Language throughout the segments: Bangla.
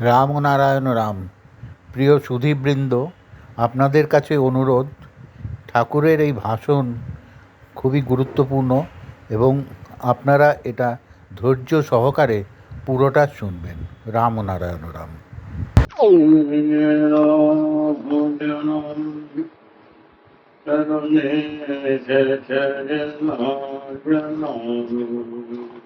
রাম ও নারায়ণ রাম। প্রিয় সুধীবৃন্দ, আপনাদের কাছে অনুরোধ, ঠাকুরের এই ভাষণ খুবই গুরুত্বপূর্ণ এবং আপনারা এটা ধৈর্য সহকারে পুরোটা শুনবেন। রাম।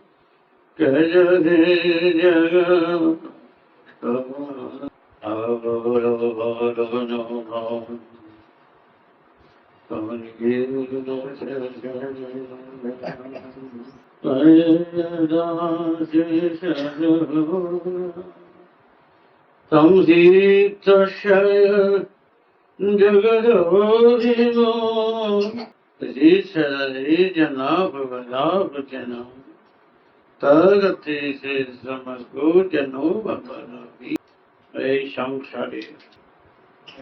संसीतशय जगदोरिमो ईश्वरी जनाभवनाभजन এই সংসারে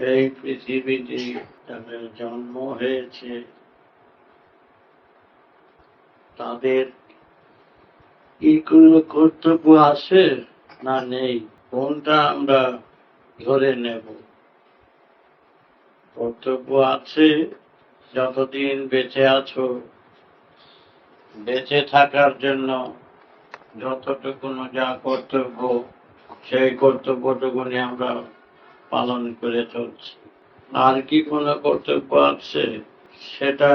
এই পৃথিবীতে তাদের জন্ম হয়েছে তাদের কি কোনো কর্তব্য আছে না নেই কোনটা আমরা ধরে নেব কর্তব্য আছে যতদিন বেঁচে আছো বেঁচে থাকার জন্য যতটুকুন যা কর্তব্য, সেই কর্তব্যটুকুনি আমরা পালন করে চলছি। আর কি কোনো কর্তব্য আছে? সেটা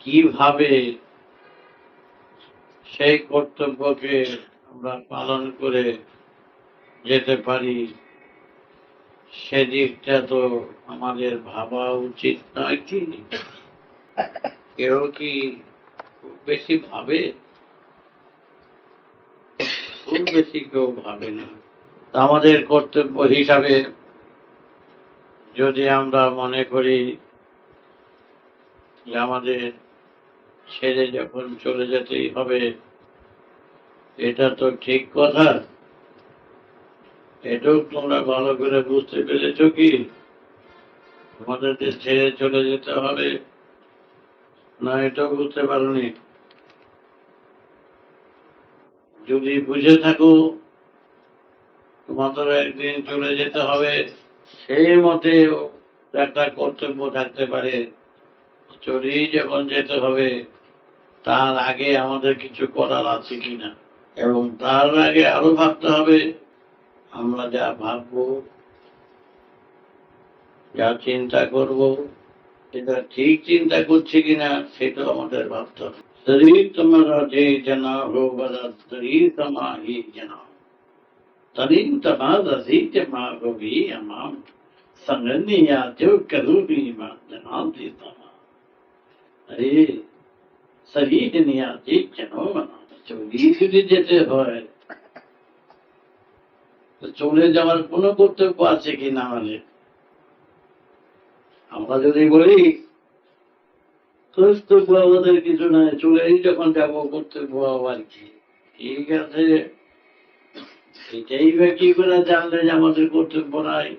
কীভাবে সেই কর্তব্যকে আমরা পালন করে যেতে পারি, সেদিকটা তো আমাদের ভাবা উচিত নয় কি? কেউ কি বেশি ভাবে খুব বেশি কেউ ভাবে না আমাদের কর্তব্য হিসাবে যদি আমরা মনে করি আমাদের ছেড়ে যখন চলে যেতেই হবে, এটা তো ঠিক কথা। এটাও তোমরা ভালো করে বুঝতে পেরেছ কি? তোমাদের ছেড়ে চলে যেতে হবে, না এটাও বুঝতে পারোনি। যদি বুঝে থাকো, তোমাদের একদিন চলে যেতে হবে। সেই মতে একটা কর্তব্য থাকতে পারে। চলেই যখন যেতে হবে, তার আগে আমাদের কিছু করার আছে কিনা? এবং তার আগে আরও ভাবতে হবে, আমরা যা ভাববো, যা চিন্তা করব, সেটা ঠিক চিন্তা করছি কিনা, সেটাও আমাদের ভাবতে হবে। শরীর তোমারা যে জানা হো বলা শরীর তোমাহি জানা তরিন তমাদ আসিত মা গবি আমাম সঙ্গনিয়া দেও করুবি মা জানান্তি তমা আরে শরীর নিয়া যে জানো না চলি যদি যেতে হয় তো চলে যাওয়ার কোনো কর্তব্য আছে কি না আমাদের আমরা যদি বলি কর্তব্য আমাদের কিছু নাই, চলেই যখন যাব কর্তব্য আবার কি। ঠিক আছে? এটাই বা কি করে জানলে যে আমাদের কর্তব্য নাই?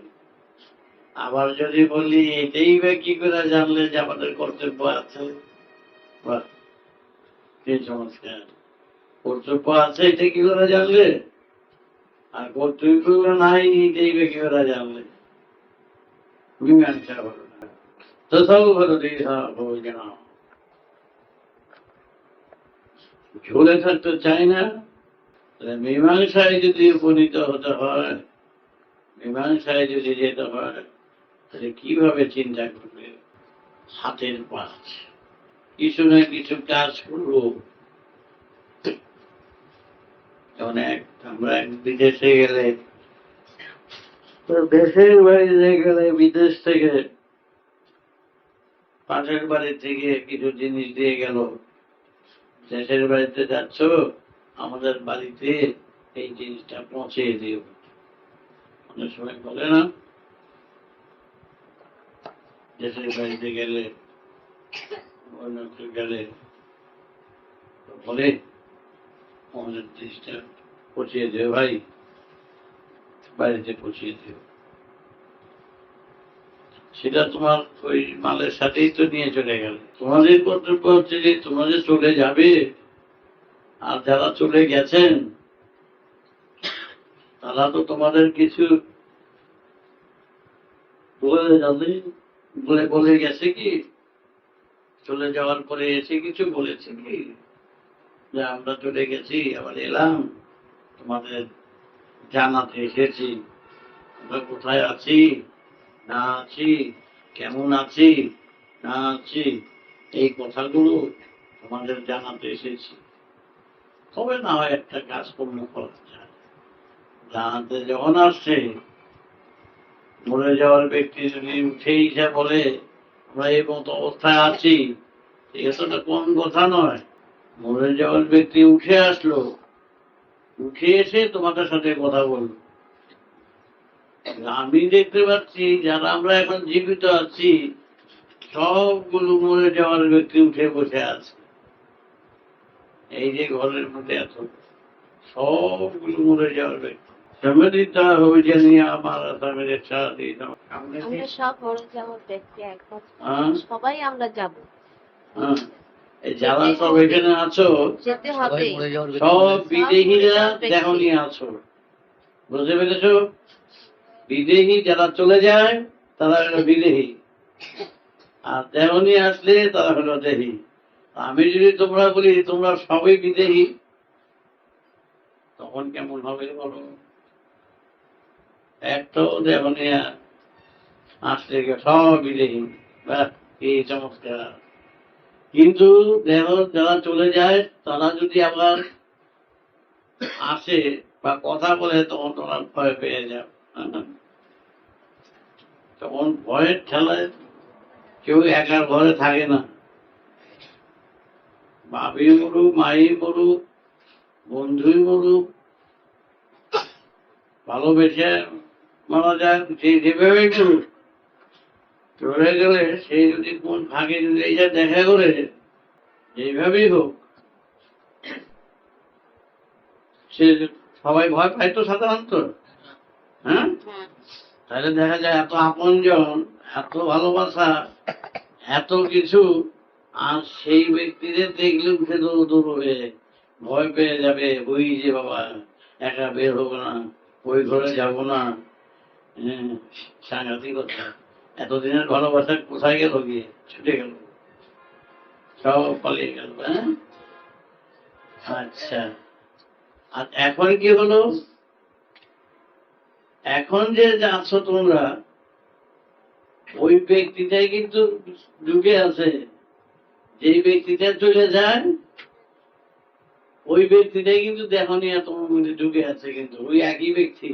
আবার যদি বলি, এটাই বা কি করে জানলে যে আমাদের কর্তব্য আছে? চমৎকার। কর্তব্য আছে, এটা কি করে জানলে? আর কর্তব্য নাই, এটাই বা কি করে জানলে? মীমাংসা হলো ঝুলে থাকতে চাই না মীমাংসায় যদি উপনীত হতে হয় মীমাংসায় যদি যেতে হয় তাহলে কীভাবে চিন্তা করবে হাতের পাঁচ কিছু না কিছু কাজ করব যেমন আমরা বিদেশে গেলে তো দেশের বাড়িতে গেলে বিদেশ থেকে পাশের বাড়ি থেকে কিছু জিনিস দিয়ে গেল। দেশের বাড়িতে যাচ্ছ, আমাদের বাড়িতে এই জিনিসটা পৌঁছে দিও। অনেক সময় বলে না দেশের বাড়িতে গেলে, অন্য গেলে বলে, আমাদের জিনিসটা পৌঁছিয়ে দিও ভাই, বাড়িতে পৌঁছিয়ে দিও। সেটা তোমার ওই মালের সাথেই তো নিয়ে চলে গেল। তোমাদের কর্তব্য হচ্ছে যে তোমাদের চলে যাবে, আর যারা চলে গেছেন, তারা তো তোমাদের কিছু বলে বলে বলে গেছে কি? চলে যাওয়ার পরে এসে কিছু বলেছে কি? যে আমরা চলে গেছি, আবার এলাম, তোমাদের জানাতে এসেছি, আমরা কোথায় আছি? না আছি, কেমন আছি? না আছি। এই কথাগুলো তোমাদের জানাতে এসেছি। তবে না হয় একটা কাজকর্ম করা যায়। জানাতে যখন আসছে, মরে যাওয়ার ব্যক্তি যদি উঠে এসে বলে, আমরা এই মতো অবস্থায় আছি এটা কোন কথা নয়? মরে যাওয়ার ব্যক্তি উঠে আসলো। উঠে এসে তোমাদের সাথে কথা বলল। আমি দেখতে পাচ্ছি যারা আমরা এখন জীবিত আছি সবগুলো মরে যাওয়ার ব্যক্তি উঠে বসে আছে। এই যে ঘরের মধ্যে এত সবগুলো মরে যাওয়ার ব্যক্তি। সম্মিলিতা হয়েছে নিয়ে আমার আসামের সাথে। আমরা সব মরে যাওয়ার ব্যক্তি একমাত্র হ্যাঁ? সবাই আমরা যাব। যারা সব এখানে আছো যেতে হবে। সব বিদেহীরা দেহ আছো। বুঝতে পেরেছ? বিদেহী যারা চলে যায়, তারা হলো বিদেহী। আর দেহ নিয়ে আসলে তারা হলো দেহী। আমি যদি তোমরা বলি, তোমরা সবই বিদেহী, তখন কেমন হবে বলো? একটাও দেহ নিয়ে আসলে সব বিদেহী। কি চমৎকার। কিন্তু দেহ যারা চলে যায়, তারা যদি আবার আসে বা কথা বলে, তখন তোমরা ভয় পেয়ে যাও তখন ভয়ের ঠেলায় কেউ একার ঘরে থাকে না। বাবি মরুক মাই মরুক বন্ধুই মরুক ভালোবেসে মারা যায়, যে যেভাবেই করুক। চলে গেলে সে যদি কোন ভাগে যদি দেখা করে, যেভাবেই হোক, সে সবাই ভয় পায় তো সাধারণত। হ্যাঁ। তাহলে দেখা যায় এত আপনজন, এত ভালোবাসা, এত কিছু, আর সেই ব্যক্তিদের দেখলে উঠে দৌড় দৌড় হয়ে ভয় পেয়ে যাবে, ওই যে বাবা, একা বের হব না, ওই ঘরে যাব না। হ্যাঁ সাংঘাতিক কথা এতদিনের ভালোবাসা কোথায় গেল গিয়ে? ছুটে গেল। সব পালিয়ে গেল হ্যাঁ? আচ্ছা। আর এখন কি হলো? এখন যে আছো তোমরা, ওই ব্যক্তিটাই কিন্তু যুগে আছে। যেই ব্যক্তিটা চলে যায়, ওই ব্যক্তিটাই কিন্তু দেখনি তোমার মধ্যে যুগে আছে কিন্তু, ওই একই ব্যক্তি।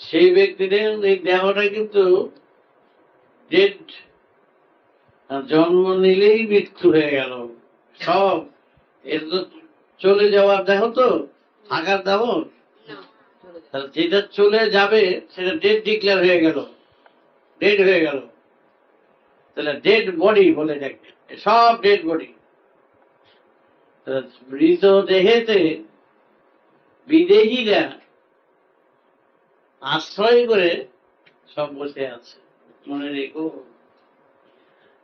সেই ব্যক্তিটা এই দেহটা কিন্তু জন্ম নিলেই মৃত্যু হয়ে গেল। সব, এর তো চলে যাওয়ার দেহ তো, থাকার দেহ। তাহলে যেটা চলে যাবে, সেটা ডেড ডিক্লেয়ার হয়ে গেল। ডেড হয়ে গেল। তাহলে ডেড বডি বলে দেখবে সব ডেড বডি মৃত দেহেতে বিদেহীরা আশ্রয় করে সব বসে আছে। মনে রেখো।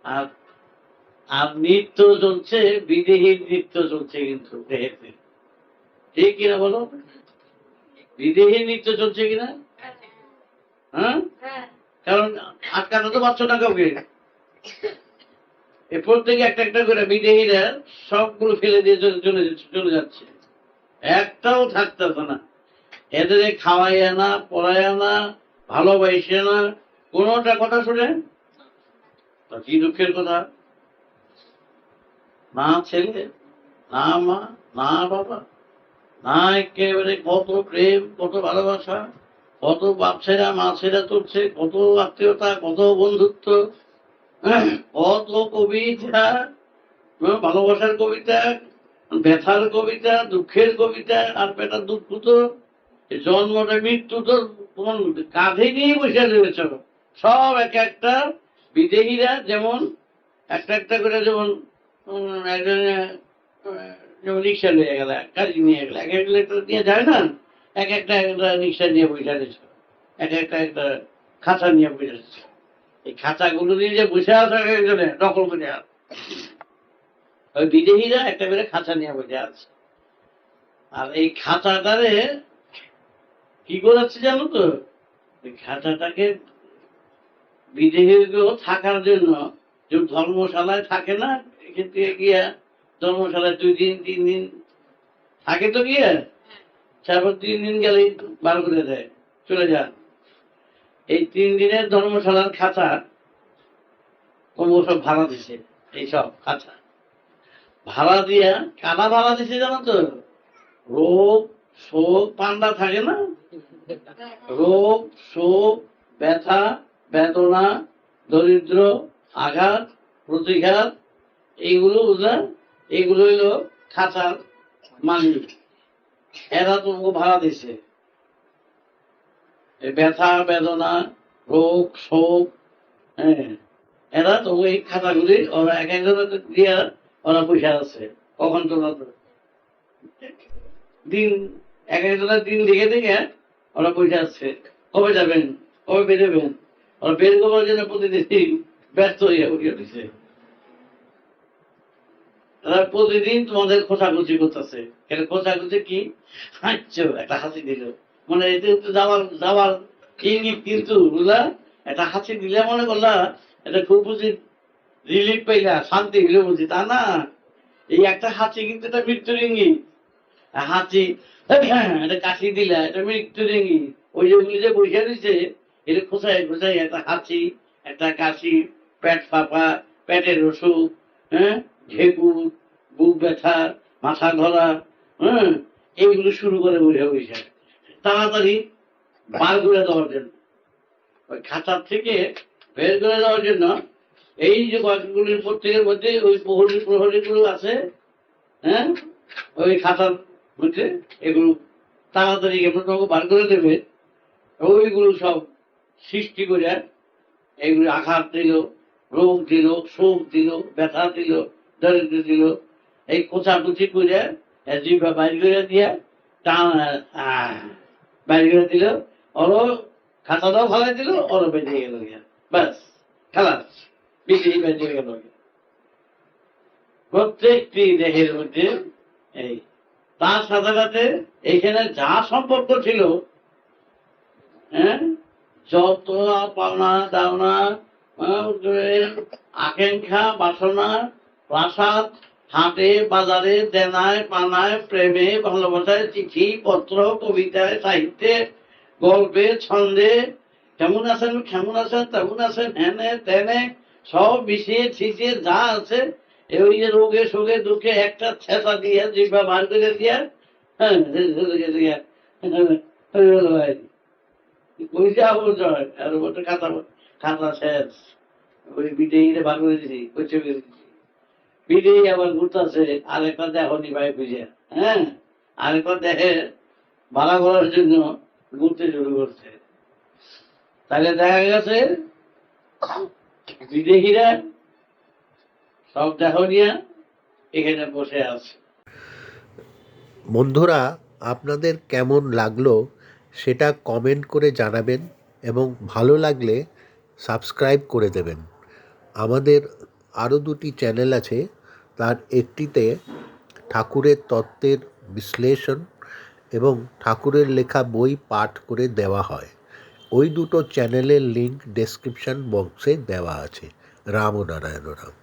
আর আর নৃত্য চলছে বিদেহীর নৃত্য চলছে কিন্তু দেহেতে। ঠিক কিনা বলো? বিদেহী নৃত্য চলছে কিনা? হ্যাঁ? হ্যাঁ। কারণ আটকানো তো পারছ না কাউকে। এ প্রত্যেকে একটা একটা করে বিদেহীরা সবগুলো ফেলে দিয়ে চলে চলে চলে যাচ্ছে। একটাও থাকতেছে না। এদের খাওয়াইয়া না পড়াইয়া না ভালোবাসে না। কোনোটা কথা শুনে? কি দুঃখের কথা? না ছেলে না মা না বাবা। না একেবারে কত প্রেম কত ভালোবাসা কত বাপছেরা মাছেরা চলছে কত আত্মীয়তা কত বন্ধুত্ব কত কবিতা হ্যাঁ, ভালোবাসার কবিতা ব্যথার কবিতা দুঃখের কবিতা আর বেটা দুঃখ তো জন্মটা মৃত্যু তো তোমার কাঁধে নিয়ে বসে রয়েছ? সব এক একটা বিদেহীরা যেমন একটা একটা করে যেমন একজন যেমন রিক্সা নিয়ে গেল, গাড়ি নিয়ে গেল, এক এক লিটার নিয়ে যায় না? এক একটা একটা রিক্সা নিয়ে বসে রয়েছ এক একটা একটা খাঁচা নিয়ে বসে রয়েছ এই খাঁচাগুলো নিয়ে যে বসে আছে একজনে দখল করে আছে ওই বিদেহীরা একটা করে খাঁচা নিয়ে বসে আছে। আর এই খাঁচাটারে কি করেছে জানো তো? খাঁচাটাকে বিদেহীগুলো থাকার জন্য, যে ধর্মশালায় থাকে না থেকে গিয়া ধর্মশালায় দুই দিন, তিন দিন। থাকে তো গিয়ে তারপর তিন দিন গেলেই বার করে দেয়, চলে যান এই তিন দিনের ধর্মশালার খাঁচা কোনো ভাড়া দিছে এইসব খাঁচা। ভাড়া দিয়া কাদা ভাড়া দিছে জানো তো? রোগ, শোক, পান্ডা থাকে না? রোগ, শোক, ব্যথা, বেদনা, দরিদ্র, আঘাত, প্রতিঘাত, এইগুলো বুঝলেন? এইগুলো হইল খাঁচার মালিক। এরা তোমাকে ভাড়া দিছে। ব্যথা, বেদনা, রোগ, শোক হ্যাঁ। এরা তো ওই খাতাগুলি ওরা এক একজনের দিয়া ওরা পয়সা আছে, কখন তো দিন, এক একজনের দিন দেখে দেখে ওরা পয়সা আছে। কবে যাবেন? কবে বেরোবেন? ওরা বের করার জন্য প্রতিদিন ব্যস্ত হইয়া উঠিয়ে দিছে তারা প্রতিদিন তোমাদের খোঁচাখুচি করতেছে। এটা খোঁচাখুচি কি? হাঁটছো একটা হাসি দিল। মানে এতে যাওয়ার যাওয়ার ইঙ্গিত কিন্তু বুঝলা? একটা হাসি দিলে মনে করলা, এটা খুব বুঝি রিলিফ পাইলা, শান্তি হইলে বুঝি, তা না? এই একটা হাসি কিন্তু এটা মৃত্যুর ইঙ্গিত। হাসি, এটা কাশি দিলা, এটা মৃত্যুর ইঙ্গিত। ওই যেগুলি যে বসে দিছে এটা খোঁচাই খোঁচাই একটা হাসি, একটা কাশি, পেট ফাঁপা, পেটের অসুখ হ্যাঁ? ঢেকুর বুক ব্যথা, মাথা ধরা হ্যাঁ এইগুলো শুরু করে বসে বসে তাড়াতাড়ি বার করে দেওয়ার জন্য। ওই খাতার থেকে বের করে দেওয়ার জন্য এই যে বাক্যগুলির প্রত্যেকের মধ্যে ওই প্রহরী প্রহরীগুলো আছে হ্যাঁ ওই খাতার মধ্যে এগুলো তাড়াতাড়ি এমন তোমাকে বার করে দেবে। ওইগুলো সব সৃষ্টি করে এগুলো আঘাত দিল, রোগ দিল, শোক দিল, ব্যথা দিল দরিদ্র দিল। এই কোচাকুচি করে জিভা বাইর করে দিয়ে টান বাইর করে দিল। ওরও খাতাটাও ফালাই দিল, ওরও বেঁচে গেল ব্যাস খালাস বিক্রি বেঁচে গেল প্রত্যেকটি দেহের মধ্যে এই তার সাথে সাথে এইখানে যা সম্পর্ক ছিল হ্যাঁ? যত পাওনা দাওনা আকাঙ্ক্ষা, বাসনা প্রাসাদ, হাটে, বাজারে, দেনায়, পানায়, প্রেমে, ভালোবাসায়, চিঠি, পত্র, কবিতায়, সাহিত্যে, গল্পে, ছন্দে, কেমন আছেন কেমন আছেন, তেমন আছেন হ্যানে তেনে, সব মিশিয়ে ছিচিয়ে যা আছে ওই যে রোগে শোগে দুঃখে একটা ছেঁচা দিয়ে, জিভা বার করে দিয়ে হ্যাঁ আর শেষ। ওই বিদেয়ীরে বার করে দিছি বিদেয়ী আবার ঘুরতেছে আরেকটা দেখো নি ভাই বুঝে হ্যাঁ? আরেকটা দেখে ভাড়া করার জন্য ঘুরতে শুরু করছে। তাহলে দেখা গেছে, বিদেশিরা সব দেখো নিয়ে এখানে বসে আছে। বন্ধুরা, আপনাদের কেমন লাগল সেটা কমেন্ট করে জানাবেন এবং ভালো লাগলে সাবস্ক্রাইব করে দেবেন। আমাদের আরও দুটি চ্যানেল আছে তার একটিতে ঠাকুরের তত্ত্বের বিশ্লেষণ এবং ঠাকুরের লেখা বই পাঠ করে দেওয়া হয়। ওই দুটো চ্যানেলের লিঙ্ক ডেসক্রিপশন বক্সে দেওয়া আছে। রাম ও নারায়ণ রাম